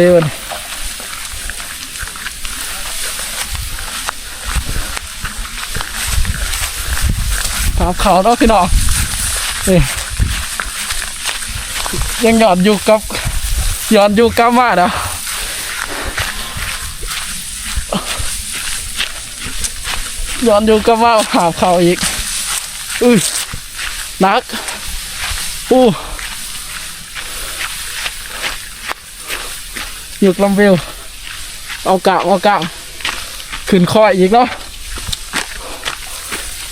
เดินถามเขาเนาะพี่น้องนี่ยังหยอดอยู่กับหยอดอยู่กับมาเนาะหยอดอยู่กับมาหาบเขาอีก อุ้ยนัก อู้ หยุกลำเวลเอากะเอากะขึ้นคอยอีกเนาะ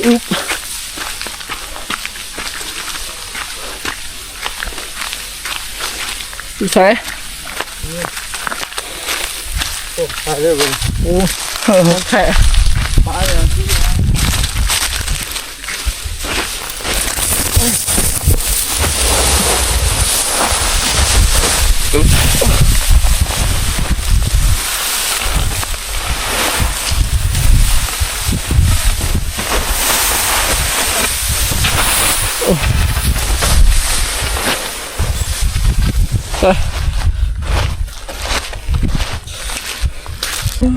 อุ๊บอีใส่ไปเรื่อยโอ้เออแค่ไปเลย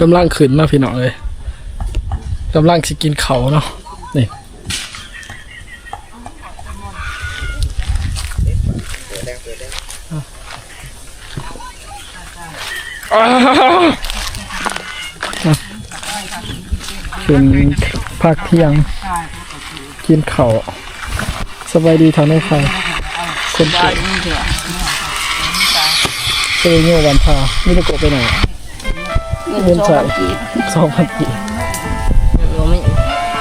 กำลังขึ้นเนาะพี่น้องเลยกำลังสิกินเขาเนาะนี่อ้าวขึ้นพักเที่ยง กินเขาสบายดีทางในไฟคนเก่ง เตยโยวันพาไม่ได้โกะไปไหนเงินใส่สองพันกี่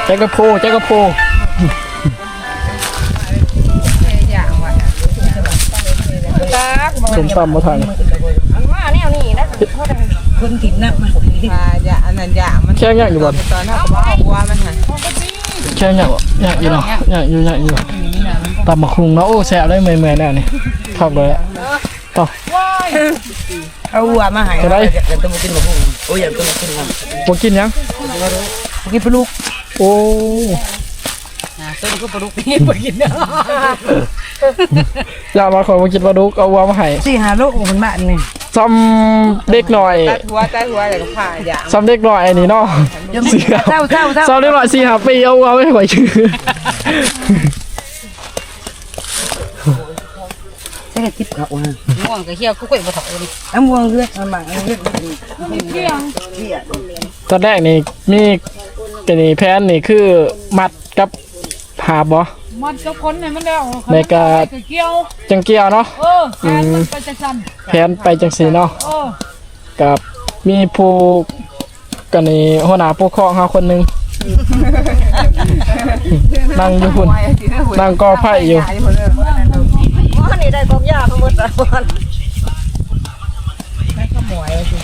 แจ็คกระโพแจ็คกระโพสมตำมาทางคนกินน้ำมันว่าอย่าอันนั้นอย่ามันแค่ย่างอยู่บ่อนตอนนั้นก็บอกว่ามันหันแค่ย่างบ่ย่างอยู่เนาะย่างอยู่ย่างอยู่ตำมะคุงเนาะโอ้แซ่บได้เมื่อยๆแน่นี่พักเลยอะ ต่อเอาวัวมาให้จะได้อยากต้องมากินกับพวกโอ้ยอยากต้องมากินกับบ่กินยังกินปลาลูกโอ้ต้นก็ปลาลูกนี่ไปกินเนาะอยากมาขอมากินปลาดุกเอาวัวมาให้สี่ห้าโลมันบ้านนี่ซ้ำเด็กหน่อยตัดหัวตัดหัวแล้วก็ผ่าอย่าซ้ำเด็กหน่อยอันนี้เนาะเสือเศร้าเศร้าเศร้าซ้ำเด็กหน่อยสี่ห้าปีเอาวัวไม่ไหวชื่อ ใช่ทิพย์เขาอะม่วงก็เขี้ยวกุ้ยบ่ถอยเลยน้ำม่วงเลือดมันบางเลือดตอนแรกนี่มีแต่นี่แพนนี่คือมัดกับหาบบ่มันก็พ้นให้มันแล้วในกาเกี่ยว จังเกียวเนาะ เออแฟนมันไปจังซั่นแพนไปจังสีเนาะเออกับมีผู้กันนี่หัวหน้าปกครองเฮาคนหนึง นั่งอยู่พุ่นนั่งกอไผ่อยู่ ว่านี่ได้กอง ยาทั้งหมดแล้วมันก็หมวยสิ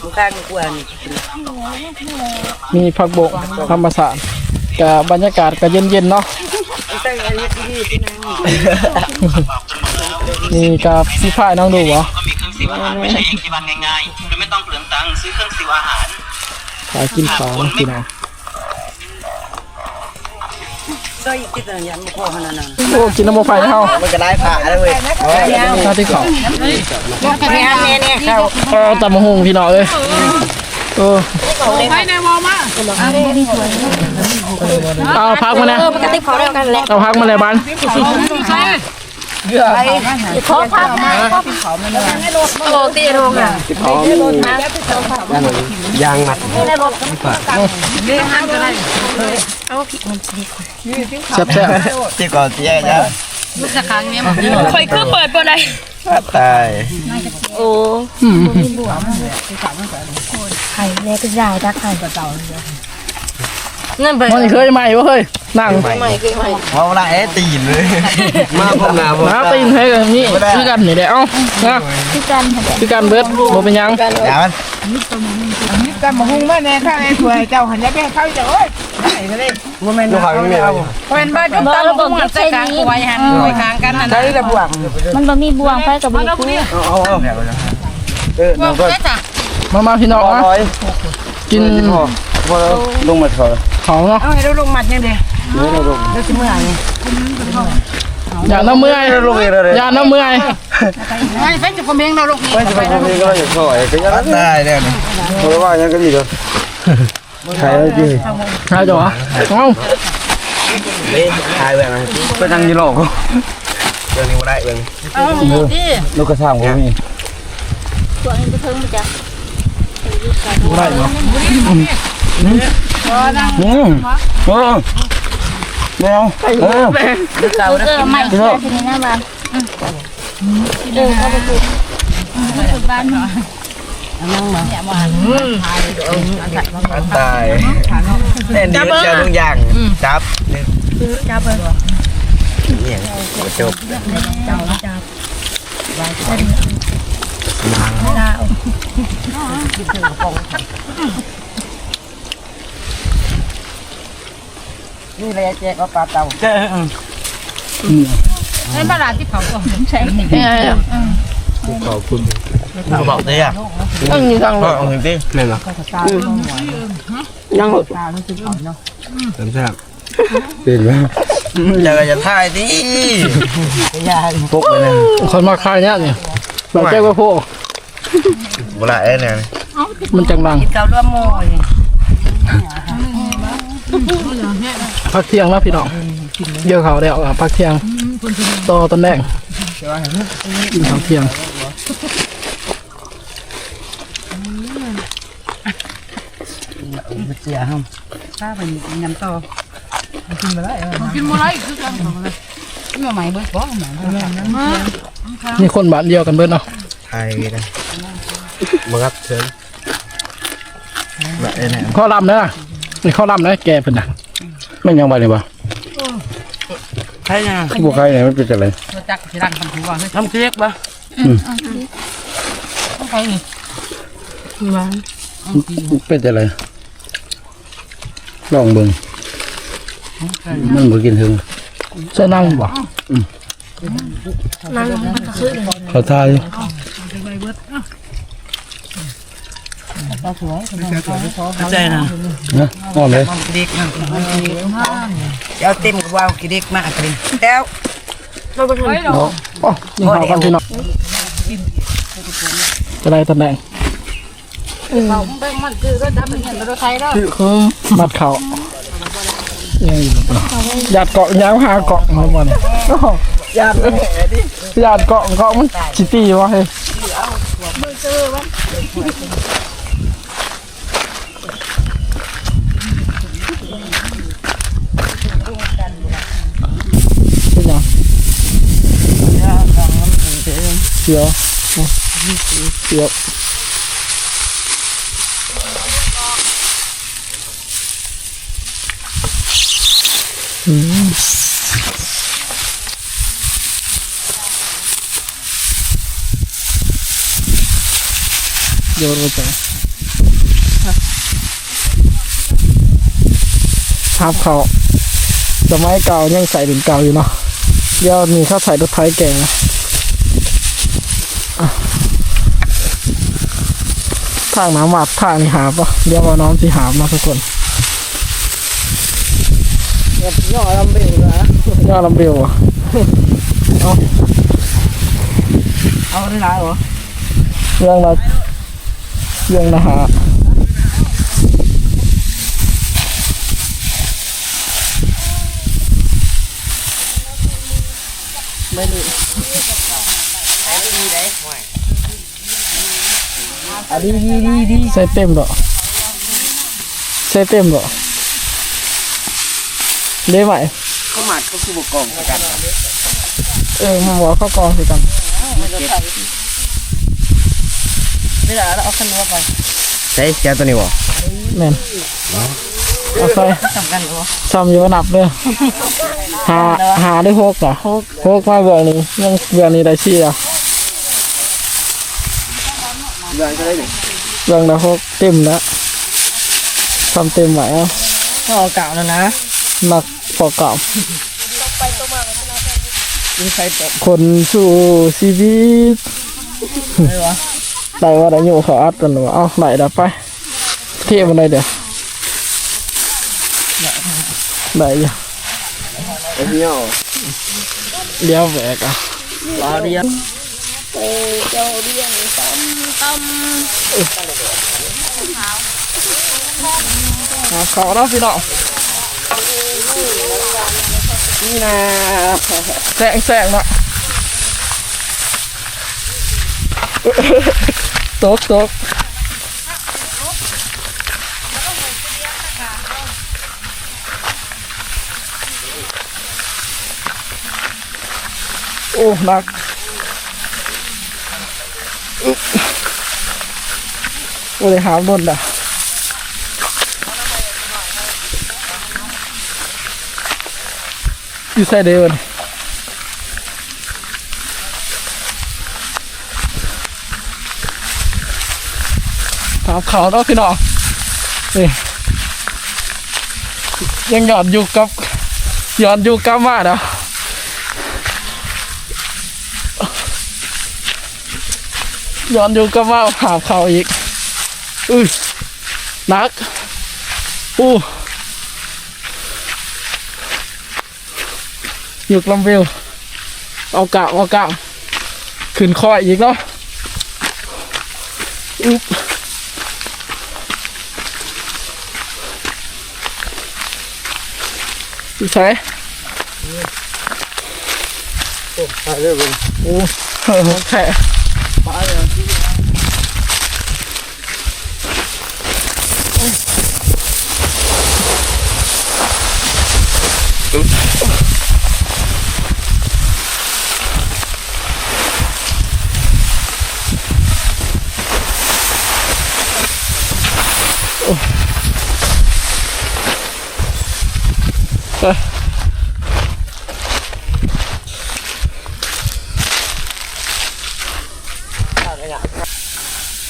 กูข้างกวนมีผักบกธรรมศาสตร์กับบรรยากาศก็เย็นๆเนาะตั้งอันนี้ที่ที่นั่งนี่กับพี่ฝ้ายน้องดูบ่ก็มีเครื่องซิวอาหารไม่ใช่อย่างที่บ้านง่ายๆคือไม่ต้องเปลืองตังค์ซื้อเครื่องซิวอาหารขายกินข้าวนะพี่น้องก็อีก ที่ต่างยันมาพ่อขนาดนั้นโอ้กินน้ำมันไฟเฮามันจะได้ผ่าเลยเว้ยหน้าที่เขาเนี่ยเนี่ยเขาเออตำมะฮุงพี่น้องเอ้ยเออไปในวอมาเอาพักมาเนี่ยปกติเขาเรียกกันแหละเอาพักมาเลยบ้านใช่ขอพักนะโอ้ตีโรงอะยางมัด แซ่บที่ก่อนเสียจ้ะสักครั้งเนี้ยมันคอยคือเปิดเปิดอะไรตายโอ้ๆอืมไข่แม่ก็ยายตาไข่กับเต่าเงิ นเปิดมันเคยใหม่บ่เฮ้ยนั่งใหม่คือใหม่ว่าเวลาเอ๊ะตีนเลยมาพวกนาพวกน้าตีนให้กันนี่คือกันนี่แหละเอ้านะที่กันคือกันเบิดบ่เป็นหยังอย่ามันแต่มาหุงแม่แน่ข้างไอ้ถวยเจ้าหันยาแม่เข้าเจ้าเอ้ยไหนก็ได้ว่าแม่ลูกเขาไม่มีเอาเป็นบ้านจุ๊บตาบ่มันใส่กลางไว้หันไว้กลางกันนั่นใช้แต่บวกมันบ่มีบ่วงไฟกับบ่มีคู่เอาเอาเออน้องก็มามาพี่น้องร้นะอยกินพอพอลงมาเถอะ เขาเนาะเอาให้เราลงมัดยังเดียวนี่เราลงเราจะเมื่อไงมอย่าน้ำเมื่อยลงเองเลยอย่าน้ำเมื่อยไอ้เป็นจุกกระเบงเราลูกนี่ไม่จะไปทำเองก็อย่าถอยก็ยันได้เนี่ยเพราะว่ายังก็ดีเลยใช่แล้วจีใช่จ้ะเอ้าใช่แบบนั้นไปทางยีโร่ก็เรื่องนี้ไม่ได้เรื่องเอาหมูดิลูกกระซ่างก็มีตัวนี้ไปเพิ่งมาจ้ะได้เหรอ อืมเออไม่เอาเออเออไม่ใช่ทีนี้นะบ้านเออเข้าไปปลูกปลูบ้านตายเล่นดีเจอทุกอย่างจับจับเลยเนี่ยจบ นี่เลยแจกเอาปลาเต่าเจ้ให้บ้านหลานที่เขาก็ใช่ขอบคุณเขาบอกได้อะต้องมีทางก็เอาถึงที่แม่นเหรอยังหดปลามันคือเขาเนาะเต็มแซ่บเป็นไหมอยากจะถ่ายดิยาพกไปเลยคนมาคายเนี่ยนี่แบบแจ้งว่าพวกบุหรี่เนี่ยมันจังดังเต่าร่วมโม่ พักเที่ยงแล้วพี่น้องเยอะเขาแล้วอะพักเที่ยงต่อตอนแรกกินข้าวเที่ยงเสียห้ามถ้าเป็นยำต่อกินมาได้กินหมูไรคือกันนี่มาใหม่เบิร์ดบอกใหม่นี่คนบ้านเดียวกันเบิดเนาะถ่ายนะมาครับเชิญแบบนี้ข้อลำนะนี่ข้อลำนะแกเพิ่นน่ะ ไม่ยังไปเลยบ่ใช่ยังพวกใครเนี่ยมันเป็นอะไรตัวจักที่รังทำถูกว่าเฮ้ยทำเค้กปะต้องไปนี่มันเป็นอะไรลองเบิ่งมันบ่กินถึงใช่นั่งบ่นั่งเขาทาย ข้าใจนะนะนอนเลยเด็กนะเจ้าเต็มกับว่าวกี่เด็กมากเลยแล้วอ๋อนี่เขากันพี่น้องจะได้ตำแหน่งเราเบิ่งมันคือรถดับเบิลเงินรถไทยแล้วคือมัดเขายังอยู่ปะหยาดเกาะยาวหาเกาะมาบ่เนี่ยหยาดหยาดเกาะเกาะมันจิตีวะเฮ้ยเป็นยัง เสียวเสียวโยนมาจ้ะภาพเขาสมัยเก่ายังใส่ถึงเก่าอยู่เนาะเดี๋ยวนี้เขาใส่รถไถแก่นะ ทางน้ำหมัดทางนี่หาบปะเดี๋ยวว่าน้องสิหาบมาทุกคนย่อลำเบลนะย่อลำเบลอะเอาได้ไรเหรอเรื่องละเรื่องนะฮะใส่เต็มเหรอใส่เต็มเหรอได้ไหมเขาหมัดก็คือบกกองกัน เออมาหัวเข้ากองสิกันไม่ได้แล้วเอาขึ้นรถไปใช่แกตัวนี้วะแม่นเอาใส่สำคัญเหรอซ้ำอยู่นับเลยหาหาได้หกอะหกมาเบื่อนี้ยังเบื่อนี้ได้ชี้อะ เดินก็ได้หนึ่งเบื่อได้หกเต็มแล้วทำเต็มไหวอะก็เก่าแล้วนะหนักพอเก่ายิงใส่ตกคนสู่ชีวิตได้ว่าได้อยู่เขาอัดกันหรือว่าเอาไหนดับไป เทียบมันได้เดี๋ยวได้อยังไอ้เหี้ยเดี๋ยวแบกอะรอเดียว เออเจ้าเรียงต้มต้มหาขาเนาะพี่น้องนี่นะแสงแสงเนาะตกตกโอ้หนัก โอ้ยหาบนอะอยู่ใส่เดินตามเขาเนาะพี่น้องนี่ยังหยอดอยู่กับหยอดอยู่กับมาเนาะ ยอดอยู่กับมาหาบเขาอีกอุ้ยหนักอู้หยุกลำเวลเอากะเอากะขึ้นคอยอีกเนาะอุ๊บอยู่ใช่ไปเรื่อยโอ้เออแค่อ๋อ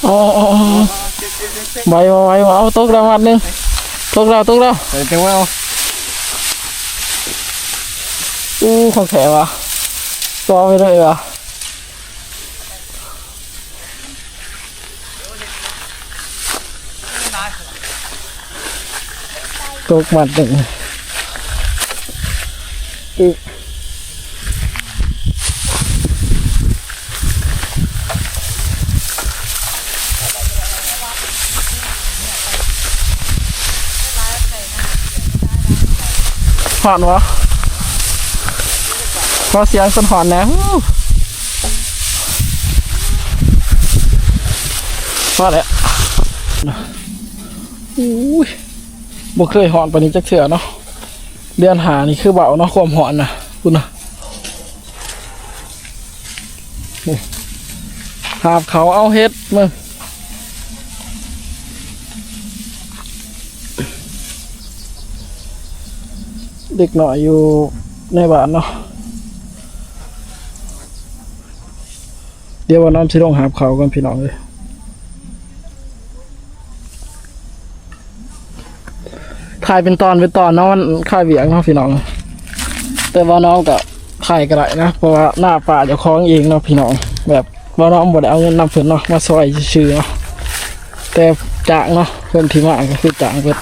อ๋ออ๋อใบมาใบมาเอาตกแล้ววัดหนึ่งตกแล้วตกแล้วๆแต่จังว่าเอาอู้ของแข็งวะตัวไปเลยวะตกหมัดหนึ่งอีก ผ่านวะขอเสียงคนหอนนะฮู้พอแล้วอุ้ยบ่เคยหอนปานนี้จักเถื่อเนาะเดือนหานี่คือเบาเนาะความหอนนะคุณนะหาบเขาเอาเฮ็ดมึง เด็กหน่อยอยู่ในบ้านเนาะเดี๋ยววันน้ำสิลงหาบเขากันพี่น้องเลยถ่ายเป็นตอนเป็นตอนเนาะมันค่ายเบียงเนาะพี่น้อง แต่ว่าน้องกับถ่ายก็ได้นะเพราะว่าหน้าป่าจะคล้องเองเนาะพี่น้อง แบบว่าน้องบ่ได้เอาเงินนำเพิ่นเนาะมาซอยชื่อเนาะแต่จ้างเนาะเพิ่นที่มาก็คือจ้างเพิ่น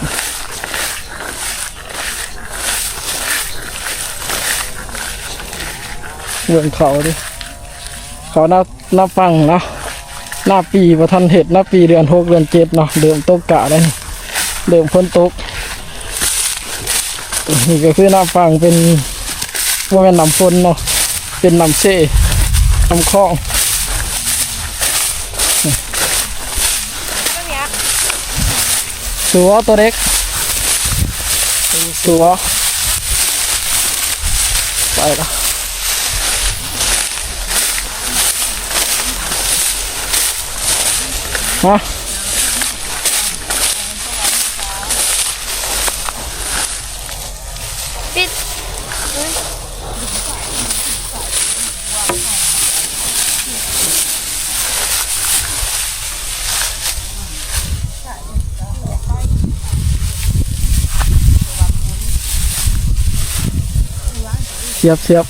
เรื่องเขาดิเขาหนับนับฟังเนาะหน้าปีประทันเห็ดหน้าปีเดือนหกเดือนเจ็ดเนาะเดิมตกกะได้นี่เดิมพ้นตกนี่ก็คือหน้าฟังเป็นว่าเป็นน้ำฝนเนาะเป็นน้ำเซ่น้ำคลองตัวตัวเล็กตัวไปละ ฮะเสียบเสียบ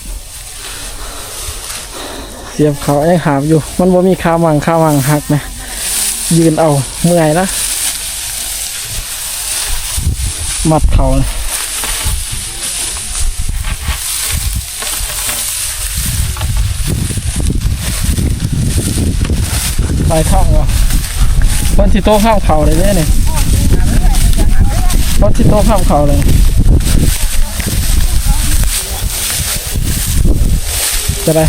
เสียบเขาไอ้หามอยู่ มันว่ามีข้าวังข้าวังหักไหม ยืนเอาเมื่อยนะ มัดเขานะไปข้างวะคนที่โต๊ข้างเขาเลยเนี่ยนี่คนที่โต๊ข้างเขาเลยจะได้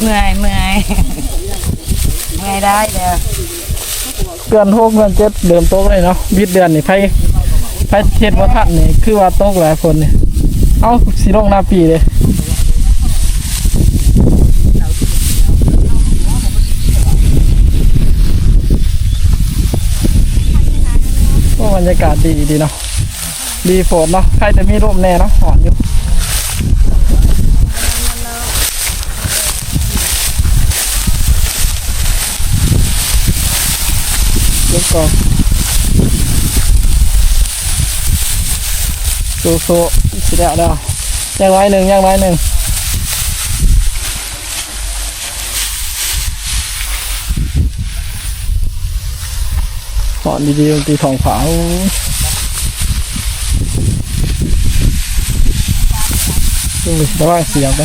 เมื่อยเมื่อยเมื่อยได้เด้อ ดือนหกเดือนเจ็ดเดิมโต๊ะเลยเนาะบิดเดือนนี่ไพ่ไพ่เทศวัฒนนี่คือว่าโต๊ะหลายคนนี่เอาสีลงหน้าปีเลยบรรยากาศดีดีเนาะดีฝนเนาะใครจะมีร่มแน่เนาะหอนอยู่ย กอนโซโซสิแล้วแล้วยังไว้หนึ่งยังไว้หนึ่งหอนดีๆตีทองผาโอ้ยดูดิระวังเสียงไป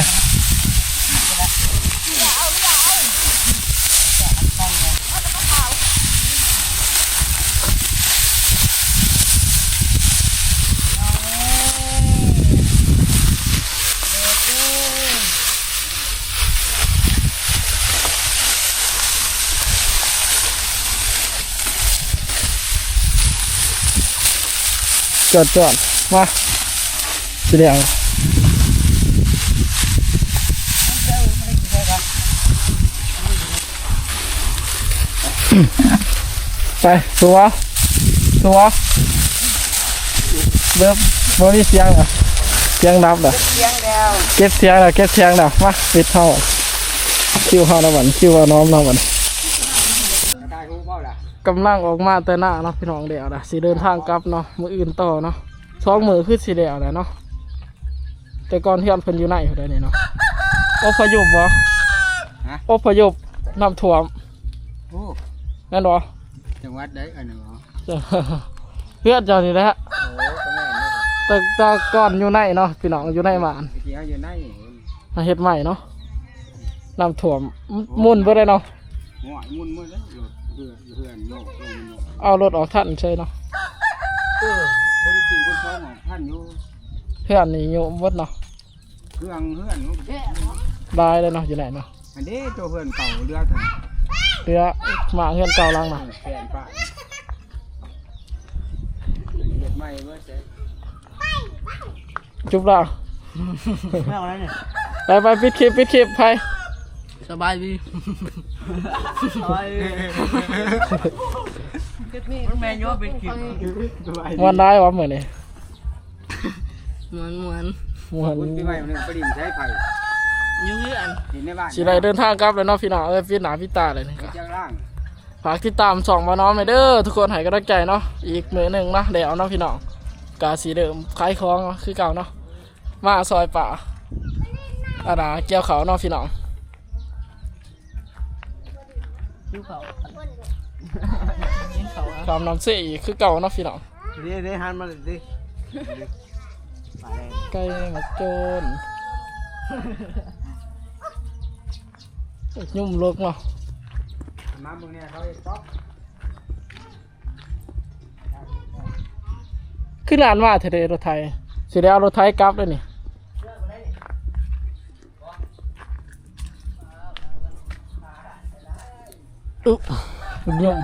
จอดจอดมาสิแล้วไปสัวสัวเบิ้มบมีเสียงเหรอเสียงดับเหรอเลี้ยงแล้วเก็บเสียงเหรอเก็บเสียงเหรอมาปิดเท่าคิวเท่าแล้วบันคิวว่าน้อมเราบัน ได้รู้เปล่าล่ะ กำลังออกมาแต่หน้าเนาะพี่น้องเดียวนะสิเดินทางกลับเนาะมืออื่นต่อเนาะสองมือคือสีเดียวแหละเนาะแต่ก่อนที่อันเพิ่นอยู่ไหนอยู่ได้นี่เนาะอพยพบ่อพยพน้ำท่วมโอ้นั่นบ่จังหวัดได้อันนี้เหรอเพื่อนเจ้านี่แหละโอ้ก็แม่นเลยแต่แต่ก่อนอยู่ไหนเนาะพี่น้องอยู่ไหนบ้านเกี่ยวอยู่ในมาเฮ็ดใหม่เนาะน้ำท่วมมุ่นบ่ได้เนาะหัวมุนมุนเลยหลุดเพื่อนเพื่อนโยกโยกโยกเอารถออกทันใช่เนาะเออคนจริงคนท้องของท่านอยู่เพื่อนนี่อยู่หมดเนาะเครื่องเพื่อนบายเลยเนาะอยู่ไหนเนาะอันนี้ตัวเพื่อนเก่าเรือถึงเรือมาเฮือนเก่าลังน่ะแฟนป้าเด็ดใหม่เมื่อเสร็จจุ๊บล่ะไม่เอาแล้วเนี่ยไปไปปิดคลิปปิดคลิปไป สบายดีมันแมนยูเป็นคลิปวันได้วะเหมือนนี่เหมือนเหมือนเหมือนคุณพี่ใหม่มันประดิษฐ์ใช้ไผ่ยูเพื่อนดินในบ้านสิไรเดินทางกลับแล้วเนาะพี่น้องเอ้ยพี่หนาพี่ตาเลยนี่ครับเจ้าล่างฝากติดตามสองมาน้องไปเด้อทุกคนให้กำลังใจเนาะอีกมือหนึ่งเนาะเดี๋ยวเนาะพี่น้องกาสีเดิมคล้ายคล้องเนาะคือเก่าเนาะมาซอยป่าอาดาเกี่ยวเขาเนาะพี่น้อง ยูเขาคำนำเสียอีกคือเก่าเนาะพี่น้องเดี๋ยวเดี๋ยวหันมาเลยดิไก่มาโจนยุ่มลกเนาะมาเมืองเนี่ยเขาจะต๊อกขึ้นนานว่าเทเดรถไทยสิได้เอารถไทยกลับเลยนี่ อึ๊บยุ่ม